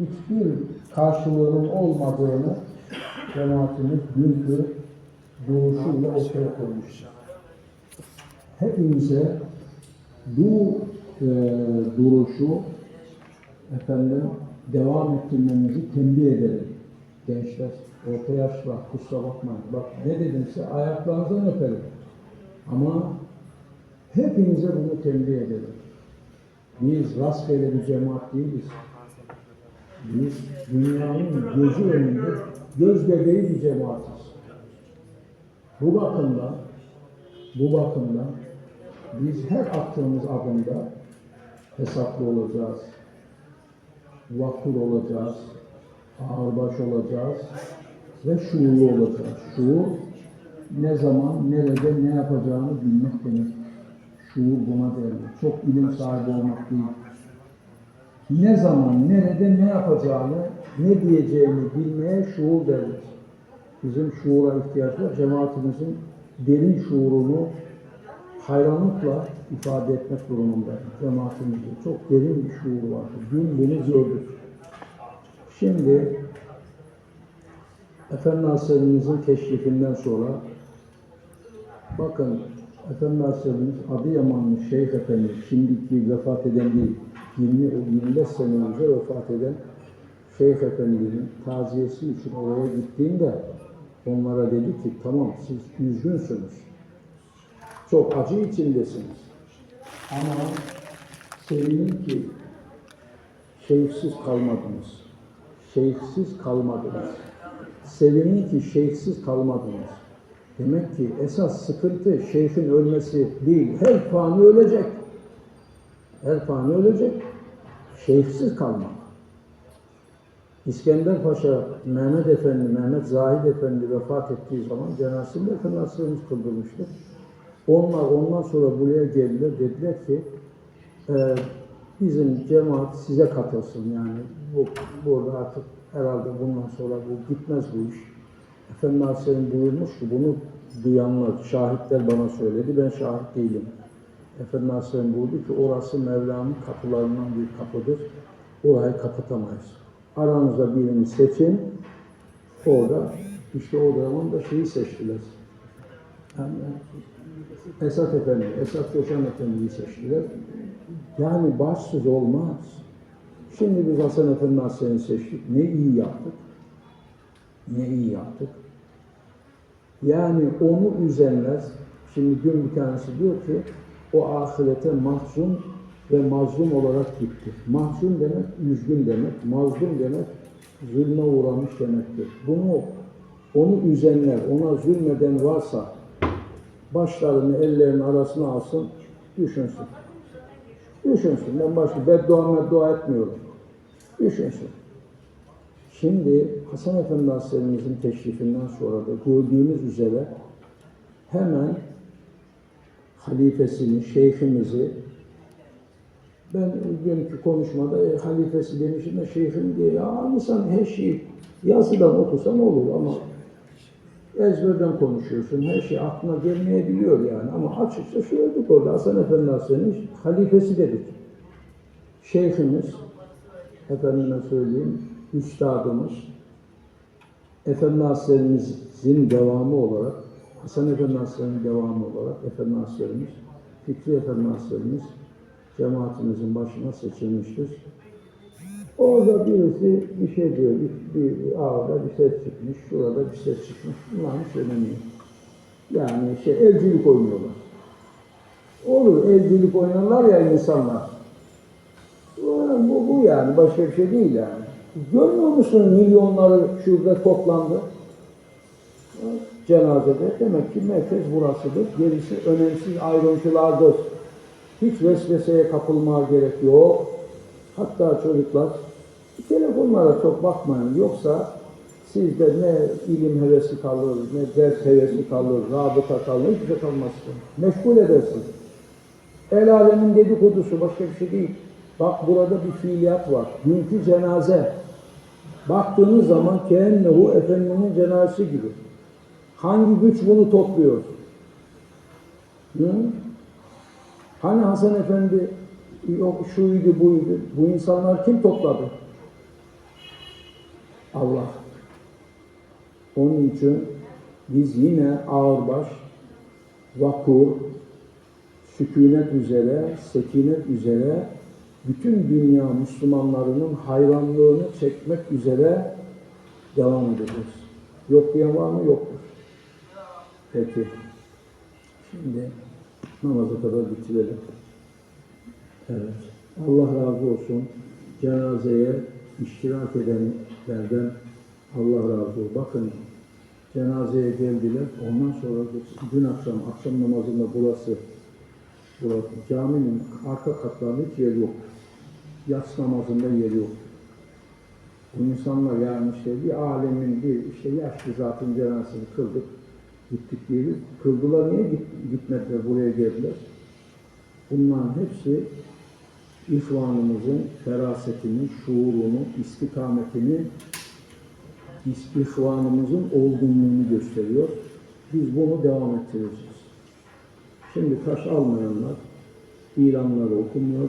hiçbir karşılığının olmadığını cemaatimiz dünkü duruşuyla ortaya koymuştur. Hepimize bu e, duruşu efendim devam ettirmemizi tembih edelim. Gençler, orta yaşlar, kusura bakmayın. Bak ne dedimse ayaklarınızdan öperim. Ama hepinize bunu tembih edelim. Biz rastgele bir cemaat değiliz. Biz dünyanın gözü önünde göz bebeği bir cemaatiz. Bu bakımdan, bu bakımdan biz her attığımız adımda hesaplı olacağız, vakıf olacağız, ağırbaş olacağız ve şuurlu olacağız. Şuur ne zaman, nerede, ne yapacağını bilmek demek. Şuur buna derler. Çok ilim sahibi olmak değil. Ne zaman, nerede, ne yapacağını, ne diyeceğini bilmeye şuur derler. Bizim şuura ihtiyaç var. Cemaatimizin derin şuurunu hayranlıkla ifade etmek durumundayım. Cemaatimizde çok derin bir şuur var. Dün bunu gördük. Şimdi Efendi Hazretlerimizin teşrifinden sonra bakın Efendi Hazretlerimiz Adıyamanlı Şeyh Efendi şimdiki vefat eden değil 20 25 sene önce vefat eden Şeyh Efendi'nin taziyesi için oraya gittiğinde onlara dedi ki tamam siz üzgünsünüz. Çok acı içindesiniz. Ama sevinin ki şeyhsiz kalmadınız. Şeyhsiz kalmadınız. Sevinin ki şeyhsiz kalmadınız. Demek ki esas sıkıntı şeyhin ölmesi değil. Her fani ölecek. Her fani ölecek. Şeyhsiz kalmak. İskender Paşa, Mehmet Efendi, Mehmet Zahid Efendi vefat ettiği zaman cenazesinde Efendimiz kıldırmıştı. Onlar ondan sonra buraya geldiler. Dediler ki e, bizim cemaat size katılsın yani. Bu, burada artık herhalde bundan sonra bu gitmez bu iş. Efendi Aleyhisselam buyurmuş ki bunu duyanlar, şahitler bana söyledi. Ben şahit değilim. Efendi Aleyhisselam buyurdu ki orası Mevla'nın kapılarından bir kapıdır. Orayı kapatamayız. Aranızda birini seçin. Orada işte o zaman da şeyi seçtiler. Yani Esat Efendi, Esat Coşan Efendi'yi seçtiler. Yani başsız olmaz. Şimdi biz Hasan Efendi Hasan'ı seçtik. Ne iyi yaptık. Ne iyi yaptık. Yani onu üzenler, şimdi dün bir tanesi diyor ki, o ahirete mahzun ve mazlum olarak gitti. Mahzun demek, üzgün demek, mazlum demek, zulme uğramış demektir. Bunu, onu üzenler, ona zulmeden varsa, başlarını ellerinin arasına alsın, düşünsün. Düşünsün. Ben başka beddua dua etmiyorum. Düşünsün. Şimdi Hasan Efendi Hazretlerimizin teşrifinden sonra da gördüğümüz üzere hemen halifesini, şeyhimizi ben dünkü konuşmada e, halifesi demişim de şeyhim diye ya insan her şeyi yazıdan okusan olur ama ezberden konuşuyorsun. Her şey aklına gelmeyebiliyor yani. Ama açıkça söyledik orada. Hasan Efendi Hazretleri'nin halifesi dedik. Şeyhimiz, efendime söyleyeyim, üstadımız, Efendi Hazretlerimizin devamı olarak, Hasan Efendi Hazretleri'nin devamı olarak Efendi Hazretlerimiz, Fikri Efendi Hazretlerimiz cemaatimizin başına seçilmiştir. Orada birisi bir şey diyor, bir, bir ağda bir ses çıkmış, şurada bir ses çıkmış. Bunların hiç önemi. Yani şey, evcilik oynuyorlar. Olur, evcilik oynarlar ya insanlar. Bu, bu yani, başka bir şey değil yani. Görmüyor musun milyonları şurada toplandı? Cenazede. Demek ki merkez burasıdır. Gerisi önemsiz ayrıntılardır. Hiç vesveseye kapılmaya gerek yok. Hatta çocuklar telefonlara çok bakmayın. Yoksa sizde ne ilim hevesi kalır, ne ders hevesi kalır, rabıta kalır, hiçbir şey kalmaz. Meşgul edersin. El alemin dedikodusu başka bir şey değil. Bak burada bir fiiliyat var. Dünkü cenaze. Baktığınız zaman kennehu Efendimiz'in cenazesi gibi. Hangi güç bunu topluyor? Hı? Hani Hasan Efendi yok şuydu buydu. Bu insanlar kim topladı? Allah. Onun için biz yine ağırbaş, vakur, sükunet üzere, sekinet üzere bütün dünya Müslümanlarının hayranlığını çekmek üzere devam edeceğiz. Yok diyen var mı? Yoktur. Peki. Şimdi namaza kadar bitirelim. Evet. Allah razı olsun. Cenazeye iştirak edenlerden Allah razı olsun. Bakın cenazeye geldiler. Ondan sonra dün akşam, akşam namazında burası, burası caminin arka katlarında hiç yer yok. Yats namazında yer yok. Bu insanlar yani işte bir alemin bir işte yaşlı zatın cenazesini kıldık. Gittik bir- kıldılar niye git, gitmediler buraya geldiler. Bunların hepsi ihvanımızın ferasetini, şuurunu, istikametini, is- ihvanımızın olgunluğunu gösteriyor. Biz bunu devam ettireceğiz. Şimdi taş almayanlar ilanları okumuyor,